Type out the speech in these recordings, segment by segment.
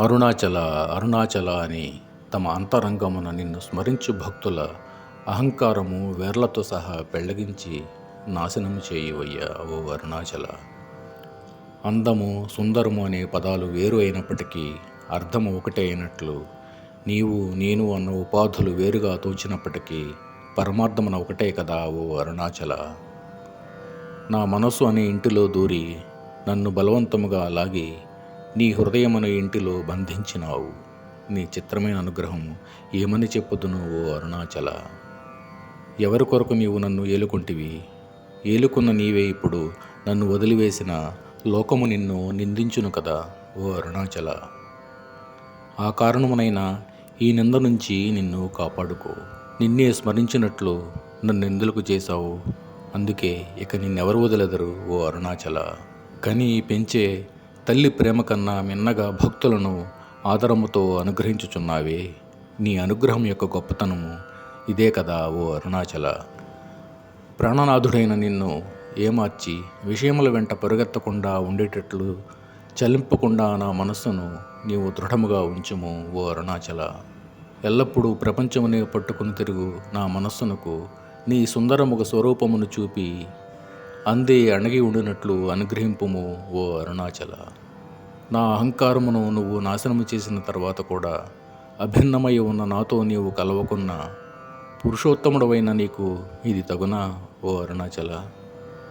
అరుణాచల అరుణాచల అని తమ అంతరంగమున నిన్ను స్మరించు భక్తుల అహంకారము వేర్లతో సహా పెళ్ళగించి నాశనము చేయవయ్యా ఓ అరుణాచల. అందము సుందరము అనే పదాలు వేరు అయినప్పటికీ అర్థము ఒకటే అయినట్లు నీవు నేను అన్న ఉపాధులు వేరుగా తోచినప్పటికీ పరమార్థమున ఒకటే కదా ఓ అరుణాచల. నా మనసు అనే ఇంటిలో దూరి నన్ను బలవంతముగా లాగి నీ హృదయమును ఇంటిలో బంధించినావు. నీ చిత్రమైన అనుగ్రహం ఏమని చెప్పుదును ఓ అరుణాచల. ఎవరి కొరకు నీవు నన్ను ఏలుకుంటివి? ఏలుకున్న నీవే ఇప్పుడు నన్ను వదిలివేసిన లోకము నిన్ను నిందించును కదా ఓ అరుణాచల. ఆ కారణమునైనా ఈ నింద నుంచి నిన్ను కాపాడుకో. నిన్నే స్మరించినట్లు నన్ను ఎందులకు చేశావు? అందుకే ఇక నిన్నెవరు వదలెదరు ఓ అరుణాచల. కానీ పెంచే తల్లి ప్రేమ కన్నా మిన్నగా భక్తులను ఆదరముతో అనుగ్రహించుచున్నావే. నీ అనుగ్రహం యొక్క గొప్పతనము ఇదే కదా ఓ అరుణాచల. ప్రాణనాథుడైన నిన్ను ఏమార్చి విషయముల వెంట పరుగెత్తకుండా ఉండేటట్లు చలింపకుండా నా మనస్సును నీవు దృఢముగా ఉంచుము ఓ అరుణాచల. ఎల్లప్పుడూ ప్రపంచమునే పట్టుకుని తిరుగు నా మనస్సునకు నీ సుందరముగ స్వరూపమును చూపి అందే అణగి ఉండినట్లు అనుగ్రహింపుము ఓ అరుణాచల. నా అహంకారమును నువ్వు నాశనము చేసిన తర్వాత కూడా అభిన్నమై ఉన్న నాతో నీవు కలవకున్న పురుషోత్తముడవైన నీకు ఇది తగునా ఓ అరుణాచల!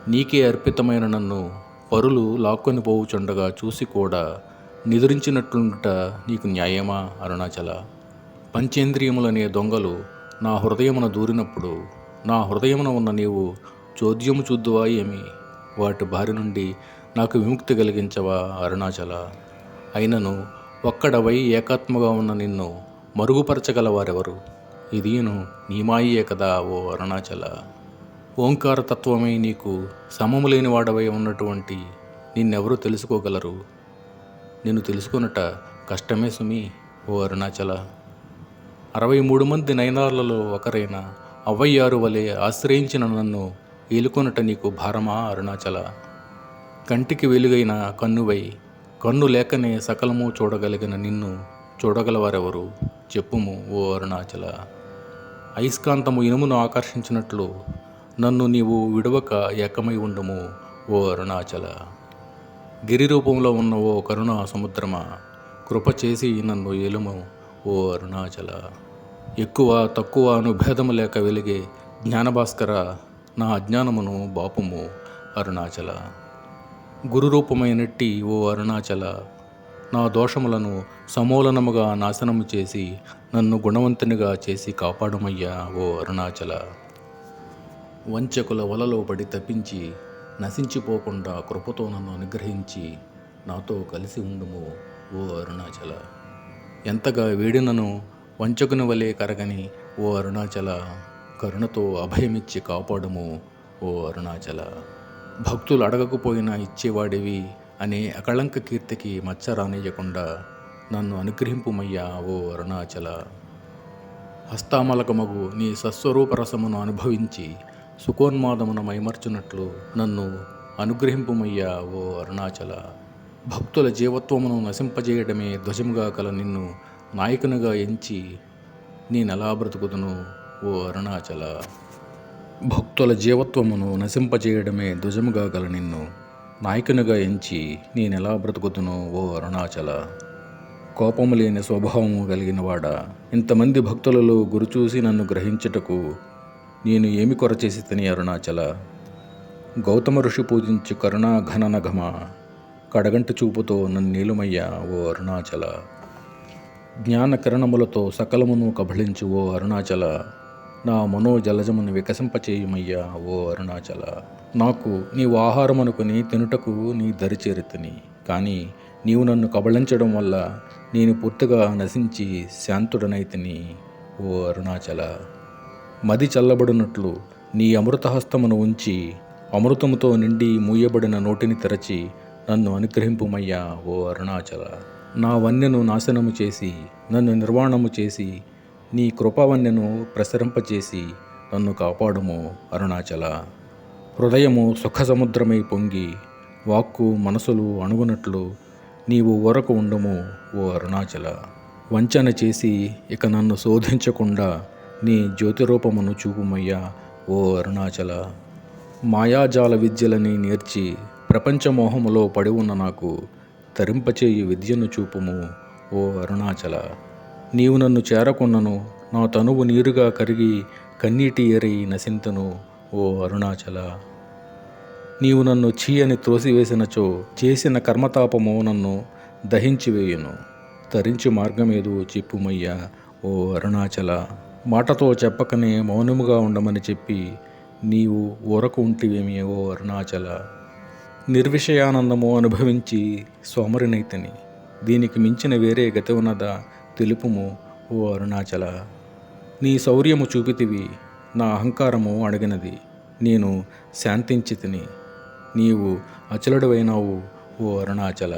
నీకే అర్పితమైన నన్ను పరులు లాక్కొని పోవుచుండగా చూసి కూడా నిద్రించినట్లుండుట నీకు న్యాయమా అరుణాచల! పంచేంద్రియములనే దొంగలు నా హృదయమున దూరినప్పుడు నా హృదయమున ఉన్న నీవు చోద్యము చూద్దువా ఏమి? వాటి బారి నుండి నాకు విముక్తి కలిగించవా అరుణాచల? అయినను ఒక్కడవై ఏకాత్మగా ఉన్న నిన్ను మరుగుపరచగల వారెవరు ఇదిను నీమాయే కదా ఓ అరుణాచల. ఓంకార తత్వమై నీకు సమము లేని వాడవై ఉన్నటువంటి నిన్నెవరు తెలుసుకోగలరు? నిన్ను తెలుసుకొనుట కష్టమే సుమి ఓ అరుణాచల. అరవై మూడు మంది నయనార్లలో ఒకరైన అవ్వయ్యారు వలె ఆశ్రయించిన నన్ను ఏలుకొనుట నీకు భారమా అరుణాచల? కంటికి వెలుగైన కన్నువై కన్ను లేకనే సకలము చూడగలిగిన నిన్ను చూడగలవారెవరు? చెప్పుము ఓ అరుణాచల. అయస్కాంతము ఇనుమును ఆకర్షించినట్లు నన్ను నీవు విడవక ఏకమై ఉండము ఓ అరుణాచల. గిరి రూపంలో ఉన్న ఓ కరుణ సముద్రమా? కృప చేసి నన్ను ఏలుము ఓ అరుణాచల. ఎక్కువ తక్కువ అనుభేదము లేక వెలిగే జ్ఞానభాస్కర నా అజ్ఞానమును బాపుము అరుణాచల. గురురూపమైనట్టి ఓ అరుణాచల నా దోషములను సమూలనముగా నాశనము చేసి నన్ను గుణవంతునిగా చేసి కాపాడుమయ్యా ఓ అరుణాచల. వంచకుల వలలో పడి తప్పించి నశించిపోకుండా కృపతో నన్ను అనుగ్రహించి నాతో కలిసి ఉండుము ఓ అరుణాచల. ఎంతగా వేడినను వంచకుని వలె కరగని ఓ అరుణాచల కరుణతో అభయమిచ్చి కాపాడుము ఓ అరుణాచల. భక్తులు అడగకపోయినా ఇచ్చేవాడివి అనే అకళంక కీర్తికి మచ్చ రానియకుండా నన్ను అనుగ్రహింపుమయ్యా ఓ అరుణాచల. హస్తామలకమగు నీ సస్వరూప రసమును అనుభవించి సుఖోన్మాదమును మైమర్చునట్లు నన్ను అనుగ్రహింపుమయ్యా ఓ అరుణాచల. భక్తుల జీవత్వమును నశింపజేయడమే ధ్వజముగా కల నిన్ను నాయకునిగా ఎంచి నేనెలా బ్రతుకుదును ఓ అరుణాచల. భక్తుల జీవత్వమును నశింపజేయడమే ధ్వజముగా గల నిన్ను. నాయకునిగా ఎంచి నేనెలా బ్రతుకుతును ఓ అరుణాచల? కోపము లేని స్వభావము కలిగిన వాడ? ఇంతమంది భక్తులలో గురుచూసి నన్ను గ్రహించుటకు నేను ఏమి కొర చేసి తిని అరుణాచల? గౌతమ ఋషి పూజించు కరుణా ఘననఘమ కడగంటి చూపుతో నన్ను నీలుమయ్యా ఓ అరుణాచల? జ్ఞాన కిరణములతో సకలమును కబళించు ఓ అరుణాచల? నా మనోజలజమును వికసింపచేయుమయ్యా ఓ అరుణాచల. నాకు నీవు ఆహారం అనుకుని తినుటకు నీ దరి చేరుతుని. కానీ నీవు నన్ను కబళించడం వల్ల నేను పూర్తిగా నశించి శాంతుడనైతిని ఓ అరుణాచల. మది చల్లబడినట్లు నీ అమృతహస్తమును ఉంచి అమృతముతో నిండి మూయబడిన నోటిని తెరచి నన్ను అనుగ్రహింపుమయ్యా ఓ అరుణాచల. నా వన్యను నాశనము చేసి నన్ను నిర్వాణము చేసి నీ కృపవన్నెను ప్రసరింపచేసి నన్ను కాపాడుము అరుణాచల. హృదయము సుఖ సముద్రమై పొంగి వాక్కు మనసులు అణుగునట్లు నీవు ఊరకు ఉండము ఓ అరుణాచల. వంచన చేసి ఇక నన్ను శోధించకుండా నీ జ్యోతిరూపమును చూపుమయ్యా ఓ అరుణాచల. మాయాజాల విద్యలని నేర్చి ప్రపంచమోహములో పడి ఉన్న నాకు తరింపచేయి విద్యను చూపుము ఓ అరుణాచల. నీవు నన్ను చేరకున్నను నా తనువు నీరుగా కరిగి కన్నీటి ఎరి నశింతను ఓ అరుణాచల. నీవు నన్ను చీ అని త్రోసివేసినచో చేసిన కర్మతాపము నన్ను దహించివేయును. తరించి మార్గమేదో చెప్పుమయ్యా ఓ అరుణాచల. మాటతో చెప్పకనే మౌనముగా ఉండమని చెప్పి నీవు ఊరకు ఉంటివేమి ఓ అరుణాచల. నిర్విషయానందము అనుభవించి సోమరినైతని దీనికి మించిన వేరే గతి ఉన్నదా? తెలుపుము ఓ అరుణాచల! నీ శౌర్యము చూపితివి నా అహంకారము అడిగినది నేను శాంతించి తిని నీవు అచలుడువైనావు ఓ అరుణాచల!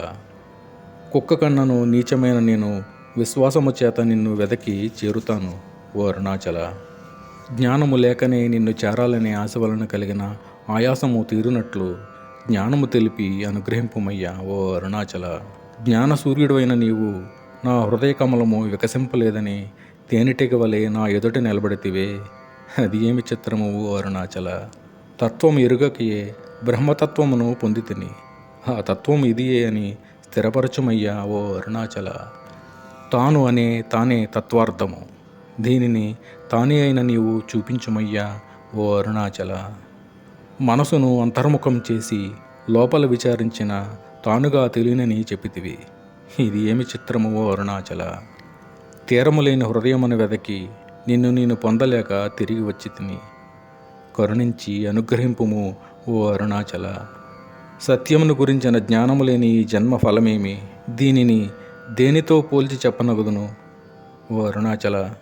కుక్క కన్నను నీచమైన నేను విశ్వాసము చేత నిన్ను వెదకి చేరుతాను ఓ అరుణాచల! జ్ఞానము లేకనే నిన్ను చేరాలనే ఆశ వలన కలిగిన ఆయాసము తీరునట్లు జ్ఞానము తెలిపి అనుగ్రహింపుమయ్యా ఓ అరుణాచల! జ్ఞాన సూర్యుడైన నీవు నా హృదయ కమలము వికసింపలేదని తేనెటిక వలె నా ఎదుట నిలబడితివే. అది ఏమి చిత్రము ఓ అరుణాచల? తత్వం ఎరుగకయే బ్రహ్మతత్వమును పొందితిని. ఆ తత్వం ఇదియే అని స్థిరపరచుమయ్యా ఓ అరుణాచల. తాను అనే తానే తత్వార్థము. దీనిని తానే అయిన నీవు చూపించుమయ్యా ఓ అరుణాచల. మనసును అంతర్ముఖం చేసి లోపల విచారించిన తానుగా తెలియనని చెప్పితివి. ఇది ఏమి చిత్రము ఓ అరుణాచల. తీరము లేని హృదయమును వెదకి నిన్ను నేను పొందలేక తిరిగి వచ్చి తిని కరుణించి అనుగ్రహింపుము ఓ అరుణాచల. సత్యమును గురించిన జ్ఞానము లేని ఈ జన్మ ఫలమేమి? దీనిని దేనితో పోల్చి చెప్పనగుదును ఓ అరుణాచల.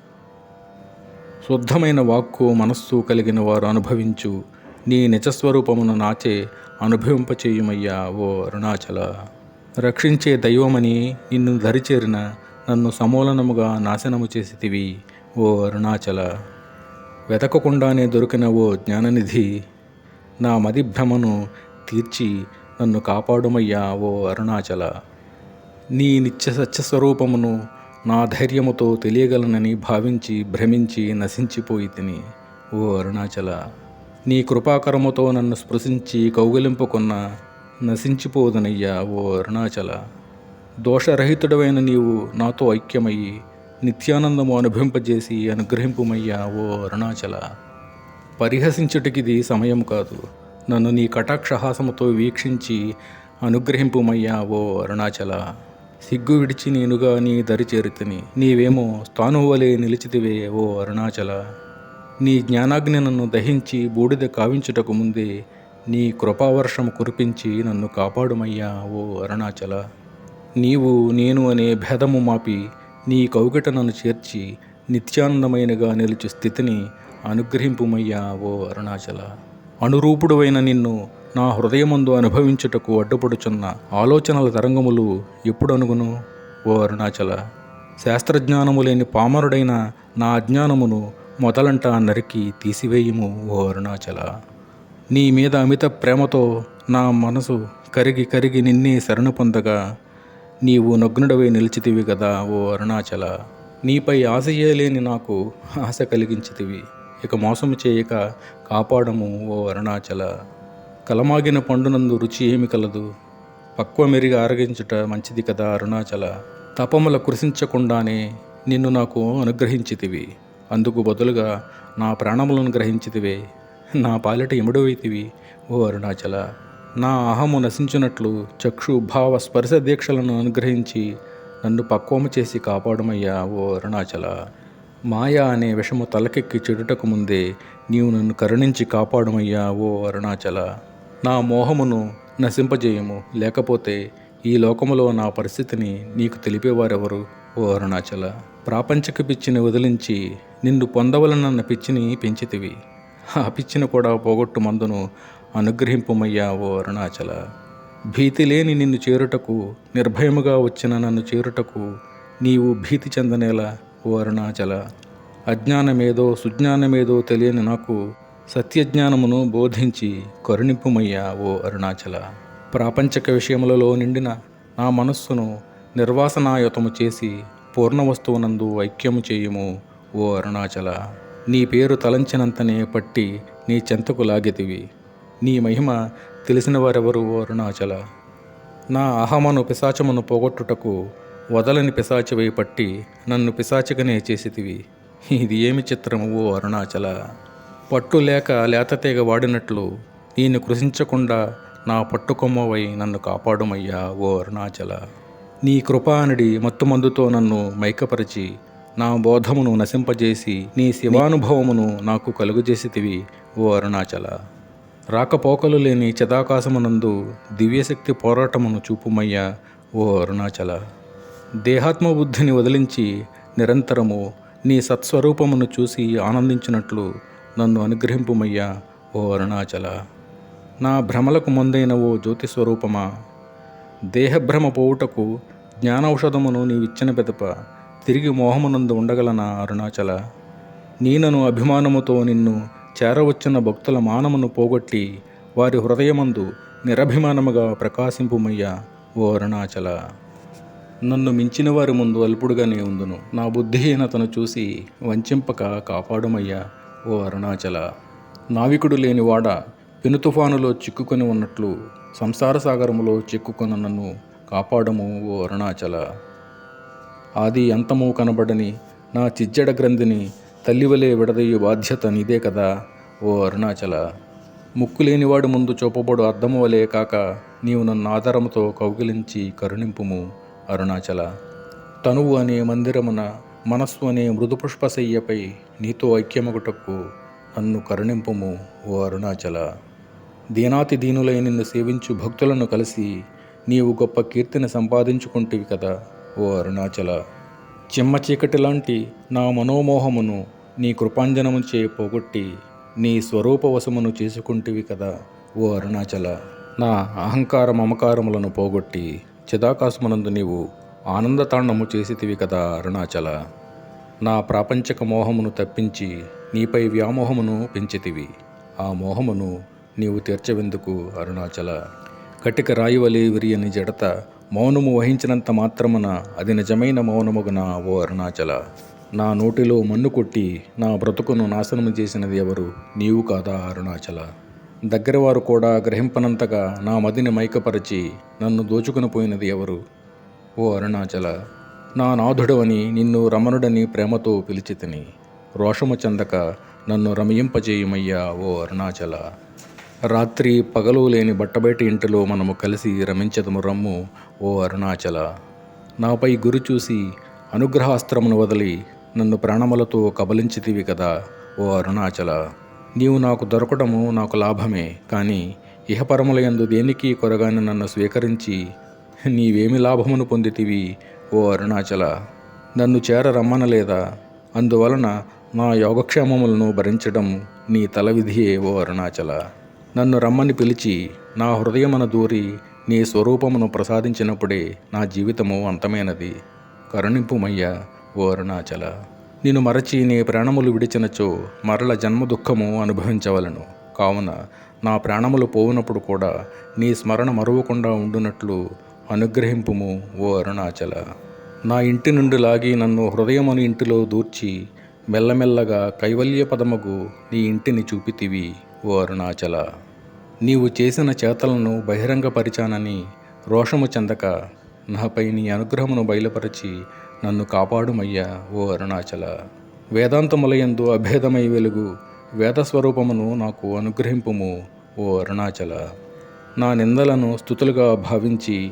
శుద్ధమైన వాక్కు మనస్సు కలిగిన వారు అనుభవించు నీ నిజస్వరూపమును నాచే అనుభవింపచేయుమయ్యా ఓ అరుణాచల. రక్షించే దైవమని నిన్ను దరిచేరిన నన్ను సమూలనముగా నాశనము చేసితివి ఓ అరుణాచల. వెతకకుండానే దొరికిన ఓ జ్ఞాననిధి నా మదిభ్రమను తీర్చి నన్ను కాపాడుమయ్యా ఓ అరుణాచల. నీ నిత్య సత్యస్వరూపమును నా ధైర్యముతో తెలియగలనని భావించి భ్రమించి నశించిపోయి తిని ఓ అరుణాచల. నీ కృపాకరముతో నన్ను స్పృశించి కౌగిలింపుకున్న నశించిపోదనయ్యా ఓ అరుణాచల. దోషరహితుడవైన నీవు నాతో ఐక్యమయ్యి నిత్యానందము అనుభవింపజేసి అనుగ్రహింపుమయ్యా ఓ అరుణాచల. పరిహసించుటికిది సమయం కాదు. నన్ను నీ కటాక్షహాసముతో వీక్షించి అనుగ్రహింపుమయ్యా ఓ అరుణాచల. సిగ్గు విడిచి నేనుగా నీ దరి చేరుతిని నీవేమో స్థానువలే నిలిచితివే ఓ అరుణాచల. నీ జ్ఞానాగ్ని నన్ను దహించి బూడిద కావించుటకు ముందే నీ కృపావర్షము కురిపించి నన్ను కాపాడుమయ్యా ఓ అరుణాచల. నీవు నేను అనే భేదము మాపి నీ కౌగిట నన్ను చేర్చి నిత్యానందమైనగా నిలుచు స్థితిని అనుగ్రహింపుమయ్యా ఓ అరుణాచల. అనురూపుడువైన నిన్ను నా హృదయమందు అనుభవించుటకు అడ్డుపడుచున్న ఆలోచనల తరంగములు ఎప్పుడు అనుగును ఓ అరుణాచల. శాస్త్రజ్ఞానము లేని పామరుడైన నా అజ్ఞానమును మొదలంట నరికి తీసివేయుము ఓ అరుణాచల. నీ మీద అమిత ప్రేమతో నా మనసు కరిగి కరిగి నిన్నే శరణు పొందగా నీవు నగ్నుడవై నిలిచితివి కదా ఓ అరుణాచల. నీపై ఆశయే లేని నాకు ఆశ కలిగించితివి. ఇక మోసము చేయక కాపాడము ఓ అరుణాచల. కలమాగిన పండునందు రుచి ఏమి కలదు? పక్వ మెరిగి ఆరగించుట మంచిది కదా అరుణాచల. తపముల కృషించకుండానే నిన్ను నాకు అనుగ్రహించితివి. అందుకు బదులుగా నా ప్రాణములను గ్రహించితివే. నా పాలిట ఎముడవైతివి ఓ అరుణాచల. నా అహము నశించినట్లు చక్షు భావ స్పర్శ దీక్షలను అనుగ్రహించి నన్ను పక్వము చేసి కాపాడమయ్యా ఓ అరుణాచల. మాయా అనే విషము తలకెక్కి చెడుటకు ముందే నీవు నన్ను కరుణించి కాపాడమయ్యా ఓ అరుణాచల. నా మోహమును నశింపజేయము లేకపోతే ఈ లోకములో నా పరిస్థితిని నీకు తెలిపేవారెవరు ఓ అరుణాచల. ప్రాపంచిక పిచ్చిని వదిలించి నిన్ను పొందవలనన్న పిచ్చిని పెంచితివి. ఆ పిచ్చిన కూడా పోగొట్టు మందును అనుగ్రహింపుమయ్యా ఓ అరుణాచల. భీతి లేని నిన్ను చేరుటకు నిర్భయముగా వచ్చిన నన్ను చేరుటకు నీవు భీతి చెందనేలా ఓ అరుణాచల. అజ్ఞానమేదో సుజ్ఞానమేదో తెలియని నాకు సత్యజ్ఞానమును బోధించి కరుణింపుమయ్యా ఓ అరుణాచల. ప్రాపంచక విషయములలో నిండిన నా మనస్సును నిర్వాసనాయుతము చేసి పూర్ణ వస్తువునందు ఐక్యము చేయుము ఓ అరుణాచల. నీ పేరు తలంచినంతనే పట్టి నీ చెంతకు లాగెతివి నీ మహిమ తెలిసిన వారెవరు ఓ అరుణాచల. నా అహమను పిశాచమును పోగొట్టుటకు వదలని పిశాచివై పట్టి నన్ను పిశాచికనే చేసితివి. ఇది ఏమి చిత్రము ఓ అరుణాచల? పట్టు లేక లేతతీగ వాడినట్లు నేను కృషించకుండా నా పట్టుకొమ్మవై నన్ను కాపాడుమయ్యా ఓ అరుణాచల. నీ కృపానడి మత్తుమందుతో నన్ను మైకపరిచి నా బోధమును నశింపజేసి నీ శివానుభవమును నాకు కలుగజేసితివి ఓ అరుణాచల. రాకపోకలు లేని చిదాకాశమునందు దివ్యశక్తి పోరాటమును చూపుమయ్యా ఓ అరుణాచల. దేహాత్మబుద్ధిని వదిలించి నిరంతరము నీ సత్స్వరూపమును చూసి ఆనందించినట్లు నన్ను అనుగ్రహింపుమయ్యా ఓ అరుణాచల. నా భ్రమలకు ముందైన ఓ జ్యోతిస్వరూపమా. దేహభ్రమ పోవుటకు జ్ఞానౌషధమును నీవిచ్చిన పెదప తిరిగి మోహమునందు ఉండగలనా అరుణాచల? నీనను అభిమానముతో నిన్ను చేరవచ్చిన భక్తుల మానమును పోగొట్టి వారి హృదయమందు నిరభిమానముగా ప్రకాశింపుమయ్యా ఓ అరుణాచల. నన్ను మించిన వారి ముందు అల్పుడుగానే ఉందును. నా బుద్ధిహీనతను చూసి వంచింపక కాపాడుమయ్యా ఓ అరుణాచల. నావికుడు లేనివాడ పెను తుఫానులో చిక్కుకొని ఉన్నట్లు సంసార సాగరములో చిక్కుకొన నన్ను కాపాడము ఓ అరుణాచల. ఆది అంతము కనబడని నా చిజ్జడ గ్రంథిని తల్లివలే విడదయ్యే బాధ్యత నీదే కదా ఓ అరుణాచల. ముక్కు లేనివాడు ముందు చూపబడు అర్థము వలే కాక నీవు నన్ను ఆధారముతో కౌగిలించి కరుణింపుము అరుణాచల. తనువు అనే మందిరమున మనస్సు అనే మృదుపుష్పశయ్యపై నీతో ఐక్యమగుటకు నన్ను కరుణింపుము ఓ అరుణాచల. దీనాతి దీనులై నిన్ను సేవించు భక్తులను కలిసి నీవు గొప్ప కీర్తిని సంపాదించుకుంటేవి కదా ఓ అరుణాచల చిమ్మ చీకటి లాంటి నా మనోమోహమును నీ కృపాంజనము చే పోగొట్టి నీ స్వరూపవశమును చేసుకుంటివి కదా ఓ అరుణాచల. నా అహంకార మమకారములను పోగొట్టి చిదాకాశమునందు నీవు ఆనందతాండము చేసితివి కదా అరుణాచల. నా ప్రాపంచక మోహమును తప్పించి నీపై వ్యామోహమును పెంచితివి. ఆ మోహమును నీవు తీర్చవెందుకు అరుణాచల. కటిక రాయివలి విరియని జడత మౌనము వహించినంత మాత్రమున అది నిజమైన మౌనముగున ఓ అరుణాచల. నా నోటిలో మన్ను కొట్టి నా బ్రతుకును నాశనము చేసినది ఎవరు? నీవు కాదా అరుణాచల? దగ్గరవారు కూడా గ్రహింపనంతగా నా మదిని మైకపరచి నన్ను దోచుకుని పోయినది ఎవరు? ఓ అరుణాచల నా నాథుడవని నిన్ను రమణుడని ప్రేమతో పిలిచితిని రోషము చెందక నన్ను రమయింపజేయుమయ్యా ఓ అరుణాచల. రాత్రి పగలు లేని బట్టబయటి ఇంటిలో మనము కలిసి రమించదము రమ్ము ఓ అరుణాచల. నాపై గురి చూసి అనుగ్రహాస్త్రమును వదిలి నన్ను ప్రాణములతో కబలించితివి కదా ఓ అరుణాచల. నీవు నాకు దొరకడము నాకు లాభమే కానీ ఇహపరములయందు దేనికి కొరగాని నన్ను స్వీకరించి నీవేమి లాభమును పొందితివి ఓ అరుణాచల. నన్ను చేర రమ్మనలేదా అందువలన నా యోగక్షేమములను భరించడం నీ తల విధియే ఓ అరుణాచల. నన్ను రమ్మని పిలిచి నా హృదయమున దూరి నీ స్వరూపమును ప్రసాదించినప్పుడే నా జీవితము అంతమైనది. కరుణింపుమయ్యా ఓ అరుణాచల! నిన్ను మరచి నీ ప్రాణములు విడిచినచో మరల జన్మ దుఃఖము అనుభవించవలను. కావున నా ప్రాణములు పోవునప్పుడు కూడా నీ స్మరణ మరువకుండా ఉండునట్లు అనుగ్రహింపుము ఓ అరుణాచల! నా ఇంటి నుండి లాగి నన్ను హృదయమును ఇంటిలో దూర్చి మెల్లమెల్లగా కైవల్య పదముగు నీ ఇంటిని చూపితివి. ఓ అరుణాచల. నీవు చేసిన చేతలను బహిరంగపరిచానని రోషము చెందక నాపై నీ అనుగ్రహమును బయలుపరిచి నన్ను కాపాడుమయ్యా ఓ అరుణాచల. వేదాంతములయందు అభేదమై వెలుగు వేదస్వరూపమును నాకు అనుగ్రహింపుము ఓ అరుణాచల. నా నిందలను స్థుతులుగా భావించి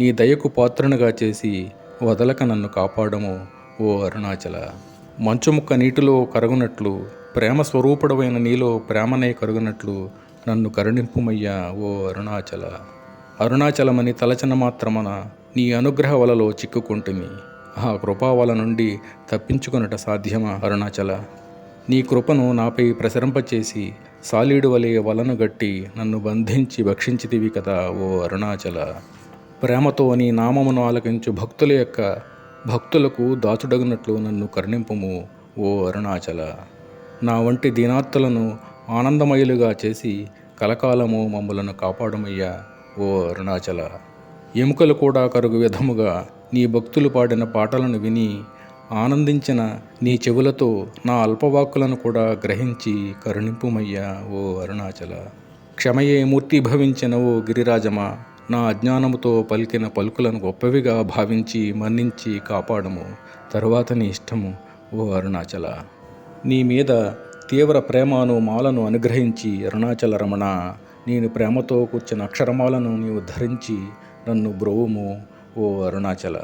నీ దయకు పాత్రనుగా చేసి వదలక నన్ను కాపాడము ఓ అరుణాచల. మంచుముక్క నీటిలో కరగునట్లు ప్రేమ స్వరూపుడవైన నీలో ప్రేమనే కరుగునట్లు నన్ను కరుణింపుమయ్యా ఓ అరుణాచల. అరుణాచలమని తలచన మాత్రమన నీ అనుగ్రహ వలలో చిక్కుకుంటుని ఆ కృపా వల నుండి తప్పించుకొనుట సాధ్యమా అరుణాచల? నీ కృపను నాపై ప్రసరింపచేసి సాలీడు వలె వలను గట్టి నన్ను బంధించి భక్షించితివి కదా ఓ అరుణాచల? ప్రేమతో నీ నామమును ఆలకించు భక్తుల యొక్క భక్తులకు దాచుడగినట్లు నన్ను కరుణింపుము ఓ అరుణాచల? నా వంటి దీనాత్తులను ఆనందమయులుగా చేసి కలకాలము మమ్మలను కాపాడమయ్యా ఓ అరుణాచల. ఎముకలు కూడా కరుగు విధముగా నీ భక్తులు పాడిన పాటలను విని ఆనందించిన నీ చెవులతో నా అల్పవాక్కులను కూడా గ్రహించి కరుణింపుమయ్యా ఓ అరుణాచల. క్షమయే మూర్తి భవించిన ఓ గిరిరాజమా నా అజ్ఞానముతో పలికిన పలుకులను గొప్పవిగా భావించి మన్నించి కాపాడము తరువాత నీ ఇష్టము ఓ అరుణాచల. నీ మీద తీవ్ర ప్రేమను మాలను అనుగ్రహించి అరుణాచల రమణ. నేను ప్రేమతో కూర్చిన అక్షరమాలను నీవు ధరించి నన్ను బ్రోవుము ఓ అరుణాచల.